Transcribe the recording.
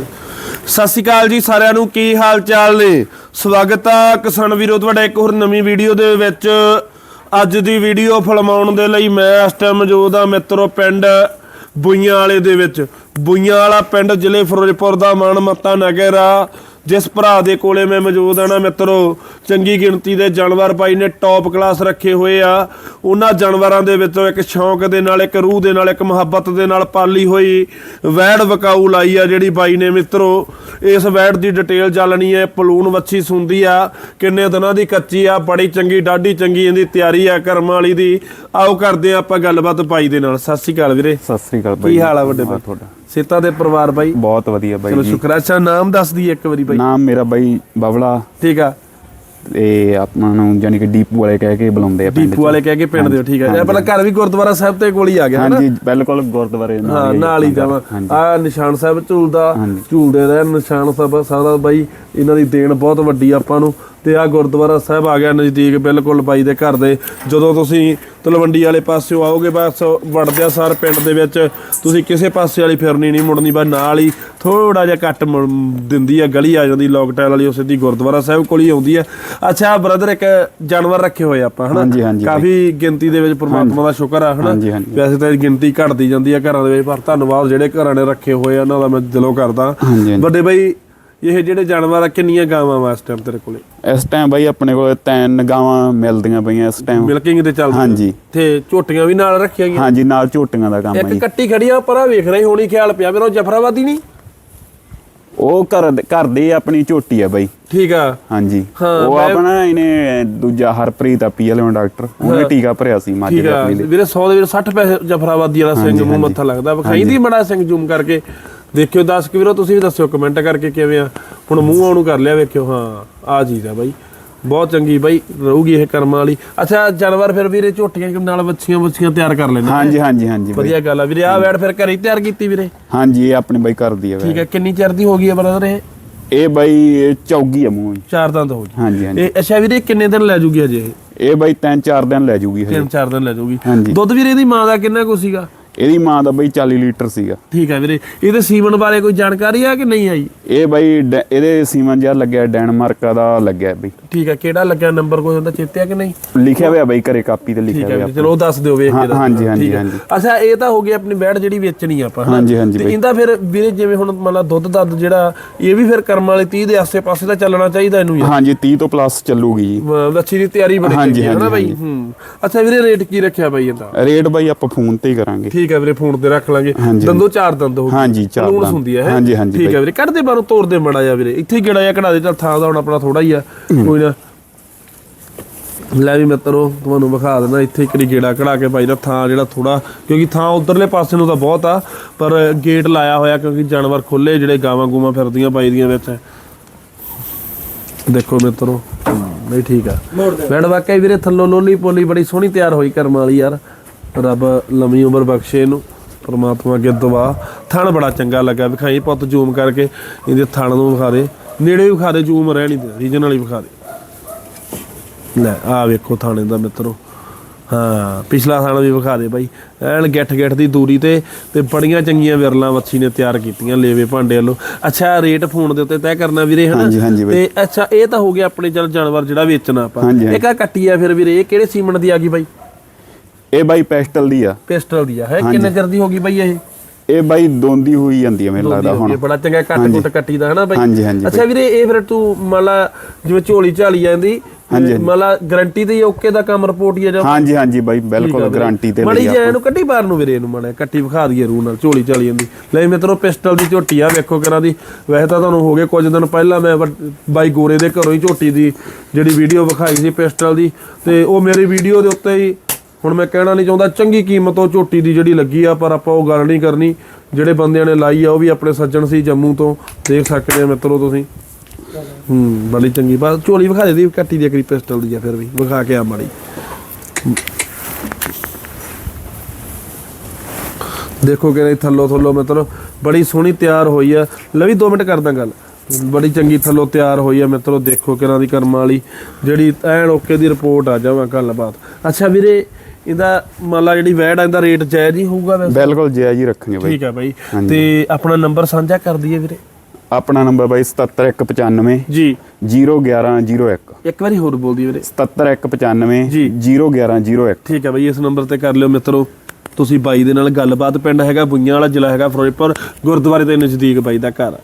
ਸਤਿ ਸ਼੍ਰੀ ਅਕਾਲ ਜੀ ਸਾਰਿਆਂ ਨੂੰ, ਕੀ ਹਾਲ ਚਾਲ ਨੇ? ਸਵਾਗਤ ਆ ਕਿਸਾਨ ਵੀਰੋ, ਤੁਹਾਡਾ ਇੱਕ ਹੋਰ ਨਵੀਂ ਵੀਡੀਓ ਦੇ ਵਿੱਚ। ਅੱਜ ਦੀ ਵੀਡੀਓ ਫਿਲਮਾਉਣ ਦੇ ਲਈ ਮੈਂ ਇਸ ਟਾਈਮ ਮੌਜੂਦ ਆ ਮਿੱਤਰੋ ਪਿੰਡ ਬੁਈਆਂ ਵਾਲੇ ਦੇ ਵਿੱਚ। ਬੁਈਆਂ ਵਾਲਾ ਪਿੰਡ ਜ਼ਿਲ੍ਹੇ ਫਿਰੋਜ਼ਪੁਰ ਦਾ ਮਾਨਮੱਤਾ ਨਗਰ ਆ। ਜਿਸ ਭਰਾ ਦੇ ਕੋਲੇ ਮੈਂ ਮੌਜੂਦ ਆ ਨਾ ਮਿੱਤਰੋ ਚੰਗੀ ਗਿਣਤੀ ਦੇ ਜਾਨਵਰ ਭਾਈ ਨੇ ਟੌਪ ਕਲਾਸ ਰੱਖੇ ਹੋਏ ਆ। ਉਹਨਾਂ ਜਾਨਵਰਾਂ ਦੇ ਵਿੱਚੋਂ ਇੱਕ ਸ਼ੌਂਕ ਦੇ ਨਾਲ ਇੱਕ ਰੂਹ ਦੇ ਨਾਲ ਇੱਕ ਮੁਹੱਬਤ ਦੇ ਨਾਲ ਪਾਲੀ ਹੋਈ ਵੈੜ ਵਕਾਊ ਲਾਈ ਆ ਜਿਹੜੀ ਬਾਈ ਨੇ ਮਿੱਤਰੋ। ਇਸ ਵੈੜ ਦੀ ਡਿਟੇਲ ਜਾਲਣੀ ਹੈ ਪਲੂਨ ਵੱਛੀ ਸੁੰਦੀ ਆ ਕਿੰਨੇ ਦਿਨਾਂ ਦੀ ਕੱਚੀ ਆ ਬੜੀ ਚੰਗੀ ਡਾਢੀ ਚੰਗੀ ਇਹਦੀ ਤਿਆਰੀ ਆ ਕਰਮ ਵਾਲੀ ਦੀ। ਆਓ ਕਰਦੇ ਆ ਆਪਾਂ ਗੱਲਬਾਤ ਬਾਈ ਦੇ ਨਾਲ। ਸਤਿ ਸ਼੍ਰੀ ਅਕਾਲ ਵੀਰੇ। ਸਤਿ ਸ੍ਰੀ ਅਕਾਲ ਬਾਈ ਕੀ ਹਾਲ ਆ ਵੱਡੇ ਬਾਈ ਤੁਹਾਡਾ। ਸੇਤਾ ਦੇ ਪਰਿਵਾਰ ਬਾਈ। ਬਹੁਤ ਵਧੀਆ ਬਾਈ ਚਲੋ ਜੀ। ਸ਼ੁਕਰ ਆ। ਅੱਛਾ ਨਾਮ ਦੱਸ ਦੀ ਇੱਕ ਵਾਰੀ ਬਾਈ। ਨਾਮ ਮੇਰਾ ਬਾਈ ਬਬਲਾ ਠੀਕ ਆ। ਤੇ ਆਪਾਂ ਨੂੰ ਜਾਨੀ ਕਿ ਡੀਪੂ ਵਾਲੇ ਕਹਿ ਕੇ ਬੁਲਾਉਂਦੇ ਆ ਪਿੰਡ ਦੀਪੂ ਵਾਲੇ ਕਹਿ ਕੇ ਪਿੰਡ ਦੇ ਠੀਕ ਆ। ਇਹ ਆਪਣਾ ਘਰ ਵੀ ਗੁਰਦੁਆਰਾ ਸਾਹਿਬ ਤੇ ਕੋਲ ਹੀ ਆ ਗਿਆ ਹਨਾ? ਹਾਂਜੀ ਬਿਲਕੁਲ ਗੁਰਦੁਆਰੇ ਨਾਲ ਹਾਂ ਨਾਲ ਹੀ ਜਾਵਾਂ। ਆ ਨਿਸ਼ਾਨ ਸਾਹਿਬ ਝੂਲਦਾ। ਝੂਲਦੇ ਰਹੇ ਨਿਸ਼ਾਨ ਸਾਹਿਬ ਸਾਦਾ ਬਾਈ। ਇਹਨਾਂ ਦੀ ਦੇਣ ਬਹੁਤ ਵੱਡੀ ਆਪਾਂ ਨੂੰ। ਤੇ ਆ ਗੁਰਦੁਆਰਾ ਸਾਹਿਬ ਆ ਗਿਆ ਨਜ਼ਦੀਕ ਬਿਲਕੁਲ ਬਾਈ ਦੇ ਘਰ ਦੇ। ਜਦੋਂ ਤੁਸੀਂ ਤਲਵੰਡੀ ਵਾਲੇ ਪਾਸਿਓਂ ਆਓਗੇ ਬਸ ਵੜਦਿਆ ਸਾਰ ਪਿੰਡ ਦੇ ਵਿੱਚ ਤੁਸੀਂ ਕਿਸੇ ਪਾਸੇ ਵਾਲੀ ਫਿਰਨੀ ਨਹੀਂ ਮੁੜਨੀ ਬਸ ਨਾਲ ਹੀ ਥੋੜਾ ਜਿਹਾ ਕੱਟ ਦਿੰਦੀ ਆ ਗਲੀ ਆ ਜਾਂਦੀ ਲੋਕਟੈਲ ਵਾਲੀ ਉਹ ਸਿੱਧੀ ਗੁਰਦੁਆਰਾ ਸਾਹਿਬ ਕੋਲ ਹੀ ਆਉਂਦੀ ਆ ਅੱਛਾ ਬ੍ਰਦਰ ਇੱਕ ਜਾਨਵਰ ਰੱਖੇ ਹੋਏ ਆਪਾਂ ਹਨਾ। ਕਾਫੀ ਗਿਣਤੀ ਦੇ ਵਿੱਚ ਪ੍ਰਮਾਤਮਾ ਦਾ ਸ਼ੁਕਰ ਆ ਹਨਾ। ਵੈਸੇ ਤਾਂ ਗਿਣਤੀ ਘਟਦੀ ਜਾਂਦੀ ਆ ਘਰਾਂ ਦੇ ਵਿੱਚ ਪਰ ਧੰਨਵਾਦ ਜਿਹੜੇ ਘਰਾਂ ਨੇ ਰੱਖੇ ਹੋਏ ਆ ਉਹਨਾਂ ਦਾ ਮੈਂ ਦਿਲੋਂ ਕਰਦਾ। ਵੱਡੇ ਬਾਈ ਇਹ ਜਿਹੜੇ ਜਾਨਵਰ ਆ ਕਿੰਨੀਆਂ ਗਾਵਾਂ ਵਾ ਇਸ ਟਾਈਮ ਤੇਰੇ ਕੋਲੇ? ਇਸ ਟਾਈਮ ਬਾਈ ਆਪਣੇ ਕੋਲ ਤਿੰਨ ਗਾਵਾਂ ਮਿਲਦੀਆਂ ਪਈਆਂ ਇਸ ਟਾਈਮ ਮਿਲਕਿੰਗ ਤੇ ਚੱਲਦੀ ਹਾਂਜੀ। ਤੇ ਝੋਟੀਆਂ ਵੀ ਨਾਲ ਰੱਖੀਆਂ ਗਈਆਂ? ਹਾਂਜੀ ਨਾਲ ਝੋਟੀਆਂ ਦਾ ਕੰਮ ਹੈ ਇੱਕ ਕੱਟੀ ਖੜੀ ਆ ਪਰਾਂ ਵੇਖ ਰਹੀ ਹੋਣੀ ਖਿਆਲ ਪਿਆ ਮੇਰਾ ਜਫਰਾਬਾਦੀ ਨਹੀਂ? ਉਹ ਘਰ ਘਰ ਦੀ ਆਪਣੀ ਝੋਟੀ ਆ ਬਾਈ। ਠੀਕ ਆ। ਹਾਂਜੀ। ਉਹ ਆਪਣਾ ਇਹਨੇ ਦੂਜਾ ਹਰਪ੍ਰੀਤ ਆ ਪੀਐਲਓ ਡਾਕਟਰ। ਉਹਨੇ ਟੀਕਾ ਭਰਿਆ ਸੀ ਮੱਝ ਦੇ ਆ। ਆਪਣੀ ਵੀਰੇ 100 ਦੇ ਵੀਰੇ 60 ਪੈਸੇ ਜਫਰਾਬਾਦੀ ਵਾਲਾ ਸਿੰਘ ਮੂੰਹ ਮੱਥਾ ਲੱਗਦਾ। ਵਿਖਾਈ ਦੀ ਬੜਾ ਸਿੰਘ ਜ਼ੂਮ ਕਰਕੇ। ਦੇਖਿਓ ਦੱਸ ਕਿ ਵੀਰੋ ਤੁਸੀਂ ਵੀ ਦੱਸਿਓ ਕਮੈਂਟ ਕਰਕੇ ਕਿਵੇਂ ਆ। ਹੁਣ ਮੂੰਹ ਆਉਣੂ ਕਰ ਲਿਆ ਵੇਖਿਓ ਹਾਂ ਆ ਚੀਜ਼ ਆ ਬਾਈ। ਬਹੁਤ ਚੰਗੀ ਬਾਈ ਰਹੂਗੀ ਇਹ ਕਰਮਾਂ ਵਾਲੀ। ਅੱਛਾ ਜਾਨਵਰ ਫਿਰ ਵੀਰੇ ਝੋਟੀਆਂ ਨਾਲ ਬੱਚੀਆਂ ਬੱਚੀਆਂ ਤਿਆਰ ਕਰ ਲੈਂਦੇ ਹਾਂਜੀ ਹਾਂਜੀ ਹਾਂਜੀ ਬਾਈ। ਵਧੀਆ ਗੱਲ ਆ ਵੀਰੇ ਆ ਵੈੜ ਫਿਰ ਘਰੇ ਤਿਆਰ ਕੀਤੀ ਵੀਰੇ। ਹਾਂਜੀ ਇਹ ਆਪਣੇ ਬਾਈ ਕਰਦੀ ਆ ਠੀਕ ਹੈ ਕਿੰਨੀ ਚਿਰ ਦੀ ਹੋ ਗਈ ਹੈ ਬ੍ਰਦਰ ਇਹ? ਇਹ ਬਾਈ ਇਹ ਚੌਗੀ ਆ ਮੂੰਹ ਚਾਰ ਦੰਦ ਹੋ ਗਈ ਹਾਂਜੀ ਹਾਂਜੀ। ਇਹ ਅੱਛਾ ਵੀਰੇ ਕਿੰਨੇ ਦਿਨ ਲੈ ਜੂਗੀ ਅਜੇ ਇਹ? ਇਹ ਬਾਈ ਤਿੰਨ ਚਾਰ ਦਿਨ ਲੈ ਜੂਗੀ ਹਜੇ। ਤਿੰਨ ਚਾਰ ਦਿਨ ਲੈ ਜੂਗੀ। ਹਾਂਜੀ। ਦੁੱਧ ਵੀਰੇ ਇਹਦੀ ਮਾਂ ਦਾ ਕਿੰਨਾ ਕੁ ਸੀਗਾ? ਇਹਦੀ ਮਾਂ ਦਾ ਬਈ 40 ਲੀਟਰ ਸੀਗਾ। ਠੀਕ ਹੈ ਵੀਰੇ, ਇਹਦੇ ਸੀਮਨ ਬਾਰੇ ਕੋਈ ਜਾਣਕਾਰੀ ਆ ਕਿ ਨਹੀਂ ਆਈ? ਇਹ ਬਾਈ ਡ- ਇਹਦੇ ਸੀਮਨ ਜਿਹਾ ਲੱਗਿਆ ਡੈਨਮਾਰਕ ਦਾ ਲੱਗਿਆ ਬਾਈ ਠੀਕ ਹੈ ਕਿਹੜਾ ਲੱਗਿਆ ਨੰਬਰ ਕੋਈ ਹੁੰਦਾ ਚੇਤੇ ਆ ਕਿ ਨਹੀਂ ਲਿਖਿਆ ਹੋਇਆ ਬਾਈ ਘਰੇ ਕਾਪੀ ਤੇ ਲਿਖਿਆ ਹੈ ਹੋਇਆ ਵੀਰੇ ਚਲੋ ਉਹ ਦੱਸ ਦਿਓ ਵੇਖ ਕੇ ਹਾਂ- ਦੱਸ ਹਾਂਜੀ, ਦਿਓ। ਹਾਂਜੀ, ਠੀਕ ਹੈ। ਹਾਂਜੀ। ਅੱਛਾ ਇਹ ਤਾਂ ਹੋ ਗਈ ਆਪਣੀ ਬੈਡ ਜਿਹੜੀ ਵੇਚਣੀ ਆ ਆਪਾਂ ਹਨਾ? ਹਾਂਜੀ, ਹਾਂਜੀ ਤੇ ਬਾਈ। ਇਹਦਾ ਫਿਰ ਵੀਰੇ ਜਿਵੇਂ ਹੁਣ ਮੰਨ ਲਾ ਦੁੱਧ ਦੱਧ ਜਿਹੜਾ ਇਹ ਵੀ ਫਿਰ ਕਰਮ ਵਾਲੇ 30 ਦੇ ਆਸੇ-ਪਾਸੇ ਤਾਂ ਚੱਲਣਾ ਚਾਹੀਦਾ ਇਹਨੂੰ ਯਾਰ ਹਾਂਜੀ 30 ਤੋਂ ਪਲੱਸ ਚੱਲੂਗੀ ਜੀ ਵੱਛੀ ਦੀ ਤਿਆਰੀ ਬੜੀ ਹਾਂਜੀ, ਚੰਗੀ ਹੈ ਨਾ ਹਾਂਜੀ, ਬਾਈ ਹੂੰ ਅੱਛਾ ਵੀਰੇ ਰੇਟ ਕੀ ਰੱਖਿਆ ਬਾਈ ਇਹਦਾ ਰੇਟ ਬਾਈ ਆਪਾਂ ਫੋਨ ਤੇ ਹੀ ਕਰਾਂਗੇ ਠੀਕ ਹੈ ਵੀਰੇ ਫੋਨ ਤੇ ਰੱਖ ਲਾਂਗੇ ਹਾਂਜੀ। ਦੰਦੋ ਚਾਰ ਦੰਦ ਹੋ ਗਏ। ਹਾਂਜੀ, ਚਾਰ ਦੰਦ। ਹੁੰਦੀ ਹੈ? ਹਾਂਜੀ, ਹਾਂਜੀ ਠੀਕ ਹੈ ਬਾਈ। ਵੀਰੇ ਕੱਢ ਦੇ ਬਾਹਰੋਂ ਤੋੜ ਦੇ ਮੜਾ ਜਾ ਵੀਰੇ। ਇੱਥੇ ਗੇੜਾ ਜਾਂ ਕਢਾ ਦੇ ਚੱਲ ਥਾਂ ਦਾ ਹੁਣ ਆਪਣਾ ਥੋੜਾ ਹੀ ਆ। ਕੋਈ ਨਾ। ਲੈ ਵੀ ਮਿੱਤਰੋ ਤੁਹਾਨੂੰ ਵਿਖਾ ਦਿੰਦਾ ਇੱਥੇ ਇੱਕ ਦੀ ਗੇੜਾ ਕਢਾ ਕੇ ਭਾਈ ਦਾ ਥਾਂ ਜਿਹੜਾ ਥੋੜਾ ਕਿਉਂਕਿ ਥਾਂ ਉਧਰਲੇ ਪਾਸੇ ਨੂੰ ਤਾਂ ਬਹੁਤ ਆ ਪਰ ਗੇਟ ਲਾਇਆ ਹੋਇਆ ਕਿਉਂਕਿ ਜਾਨਵਰ ਖੁੱਲੇ ਜਿਹੜੇ ਗਾਵਾਂ ਗੂਵਾਂ ਫਿਰਦੀਆਂ ਪਾਈ ਦੀਆਂ ਵਿੱਚ। ਦੇਖੋ ਮਿੱਤਰੋ ਨਹੀਂ ਠੀਕ ਆ। ਬੈਡ ਵਾਕਿਆ ਵੀਰੇ ਥੱਲੋਂ ਲੋਲੀ ਪੋਲੀ ਬੜੀ ਸੋਹਣੀ ਤਿਆਰ ਹੋਈ ਕਰਮ ਵਾਲੀ ਯਾਰ। ਰੱਬ ਲੰਮੀ ਉਮਰ ਬਖਸ਼ੇ ਇਹਨੂੰ। ਪਰਮਾਤਮਾ ਅੱਗੇ ਦੁਆ ਥਣ ਬੜਾ ਚੰਗਾ ਲੱਗਾ। ਵਿਖਾਈ ਪੁੱਤ ਜ਼ੂਮ ਕਰਕੇ ਇਹਦੇ ਥਣ ਨੂੰ ਵਿਖਾ ਦੇ। ਨੇੜੇ ਵਿਖਾ ਦੇ ਜ਼ੂਮ ਰਹਿਣੀ ਤੇ ਰੀਜਨ ਵਾਲੀ ਵਿਖਾ ਦੇ। ਲੈ ਆ ਵੇਖੋ ਥਾਣੇ ਦਾ ਮਿੱਤਰੋ। ਹਾਂ ਪਿਛਲਾ ਥਾਣਾ ਵੀ ਵਿਖਾ ਦੇ ਬਾਈ। ਐਨ ਗਿੱਠ ਗਿੱਠ ਦੀ ਦੂਰੀ ਤੇ ਤੇ ਬੜੀਆਂ ਚੰਗੀਆਂ ਵਿਰਲਾਂ ਵੱਛੀ ਨੇ ਤਿਆਰ ਕੀਤੀਆਂ ਲੇਵੇ ਭਾਂਡੇ ਵੱਲੋਂ। ਅੱਛਾ ਰੇਟ ਫੋਨ ਦੇ ਉੱਤੇ ਤੈਅ ਕਰਨਾ ਵੀਰੇ ਹਨਾ। ਤੇ ਅੱਛਾ ਇਹ ਤਾਂ ਹੋ ਗਿਆ ਆਪਣੇ ਚਲ ਜਾਨਵਰ ਜਿਹੜਾ ਵੇਚਣਾ ਆਪਾਂ। ਇੱਕ ਆ ਕੱਟੀ ਆ ਫਿਰ ਵੀਰੇ ਇਹ ਕਿਹੜੇ ਸੀਮਨ ਦੀ ਆ ਗਈ ਬਾਈ? ਇਹ ਬਾਈ ਪੈਸਟਲ ਦੀ ਆ। ਪਿਸਟਲ ਦੀ ਆ। ਹੈ ਕਿੰਨੇ ਚਿਰ ਦੀ ਹੋ ਗਈ ਬਾਈ ਇਹ? ਇਹ ਬਾਈ ਦੋਂਦੀ ਹੋਈ ਜਾਂਦੀ ਆ ਮੈਨੂੰ ਲੱਗਦਾ ਇਹ ਹੁਣ। ਬੜਾ ਚੰਗਾ ਕੱਟ ਹਾਂਜੀ। ਕੁੱਟ ਕੱਟੀ ਦਾ ਹਨਾ ਬਾਈ? ਹਾਂਜੀ, ਹਾਂਜੀ ਅੱਛਾ ਵੀਰੇ ਇਹ ਫਿਰ ਤੂੰ ਮੰਨ ਲਾ ਜਿਵੇਂ ਝੋਲੀ ਝਾਲੀ ਜਾਂਦੀ ਹਾਂਜੀ, ਗਾਰੰਟੀ ਤੇ ਓਕੇ ਦਾ ਕੰਮ ਰਿਪੋਰਟ ਹੀ ਆ ਜਾਂ ਹਾਂਜੀ ਹਾਂਜੀ ਬਾਈ ਬਿਲਕੁਲ ਗਾਰੰਟੀ ਤੇ ਮੜੀ ਲਈ ਜੇ ਇਹਨੂੰ ਕੱਢੀ ਬਾਹਰ ਨੂੰ ਵੀਰੇ ਇਹਨੂੰ ਮਾੜਾ ਕੱਟੀ ਵਿਖਾ ਦਈਏ ਰੂ ਨਾਲ ਝੋਲੀ ਚਾਲੀ ਜਾਂਦੀ। ਲੈ ਮਿੱਤਰੋ ਪਿਸਟਲ ਦੀ ਝੋਟੀ ਆ ਵੇਖੋ ਕਿਹਨਾਂ ਦੀ। ਵੈਸੇ ਤਾਂ ਤੁਹਾਨੂੰ ਹੋ ਗਏ ਕੁਝ ਦਿਨ ਪਹਿਲਾਂ ਮੈਂ ਬਾਈ ਗੋਰੇ ਦੇ ਘਰੋਂ ਹੀ ਝੋਟੀ ਦੀ ਜਿਹੜੀ ਵੀਡੀਓ ਵਿਖਾਈ ਸੀ ਪਿਸਟਲ ਦੀ ਤੇ ਉਹ ਮੇਰੀ ਵੀਡੀਓ ਦੇ ਉੱਤੇ ਹੀ ਹੁਣ ਮੈਂ ਕਹਿਣਾ ਨਹੀਂ ਚਾਹੁੰਦਾ ਚੰਗੀ ਕੀਮਤ ਉਹ ਝੋਟੀ ਦੀ ਜਿਹੜੀ ਲੱਗੀ ਆ, ਪਰ ਆਪਾਂ ਉਹ ਗੱਲ ਨਹੀਂ ਕਰਨੀ। ਜਿਹੜੇ ਬੰਦਿਆਂ ਨੇ ਲਾਈ ਆ, ਉਹ ਵੀ ਆਪਣੇ ਸੱਜਣ ਸੀ ਜੰਮੂ ਤੋਂ। ਦੇਖ ਸਕਦੇ ਆ ਮਿੱਤਰੋ ਤੁਸੀਂ। ਹੂੰ, ਬੜੀ ਚੰਗੀ। ਬਾਤ ਝੋਲੀ ਵਿਖਾ ਦੇ ਦੀ ਕੱਟੀ ਦੀ ਕਰੀ ਪਿਸਟਲ ਦੀ ਆ ਫਿਰ ਵੀ। ਵਿਖਾ ਕੇ ਆ ਮਾੜੀ। ਦੇਖੋ ਕਿ ਥੱਲੋ ਥੱਲੋ ਮਤਲਬ ਬੜੀ ਸੋਹਣੀ ਤਿਆਰ ਹੋਈ ਆ। ਲਵੀ ਵੀ 2 ਮਿੰਟ ਕਰਦਾ ਗੱਲ। ਬੜੀ ਚੰਗੀ ਥੱਲੋ ਤਿਆਰ ਹੋਈ ਆ ਮਿੱਤਰੋ, ਦੇਖੋ ਕਿਰਾਂ ਦੀ ਕਰਮਾਂ ਵਾਲੀ। ਜਿਹੜੀ ਐਨ ਓਕੇ ਦੀ ਰਿਪੋਰਟ ਆ, ਜਾਵਾਂ ਗੱਲਬਾਤ। ਅੱਛਾ ਵੀਰੇ ਇਹਦਾ ਮੰਨ ਲਾ ਜਿਹੜੀ ਵੈਡ ਆ ਇਹਦਾ ਰੇਟ ਜਾਇਜ਼ ਹੀ ਹੋਊਗਾ ਵੈਸੇ? ਬਿਲਕੁਲ ਜਾਇਜ਼ ਹੀ ਰੱਖਾਂਗੇ ਬਾਈ। ਠੀਕ ਆ ਬਾਈ। ਤੇ ਆਪਣਾ ਨੰਬਰ ਸਾਂਝਾ ਕਰ ਦਈਏ ਵੀਰੇ? ਆਪਣਾ ਨੰਬਰ ਬਾਈ 77195 ਜੀ। 01101 ਇੱਕ। ਵਾਰੀ ਹੋਰ ਬੋਲ ਦਿਓ ਵੀਰੇ 77195 ਜੀ। 01101 ਠੀਕ ਹੈ ਬਈ ਇਸ ਨੰਬਰ ਤੇ ਕਰ ਲਿਓ ਮਿੱਤਰੋ। ਤੁਸੀਂ ਬਾਈ ਦੇ ਨਾਲ ਗੱਲਬਾਤ ਪਿੰਡ ਹੈਗਾ ਬੁਈਆਂ ਵਾਲਾ ਜ਼ਿਲ੍ਹਾ ਹੈਗਾ ਫਿਰੋਜ਼ਪੁਰ ਗੁਰਦੁਆਰੇ ਦੇ ਨਜ਼ਦੀਕ ਬਾਈ ਦਾ ਘਰ। ਆ।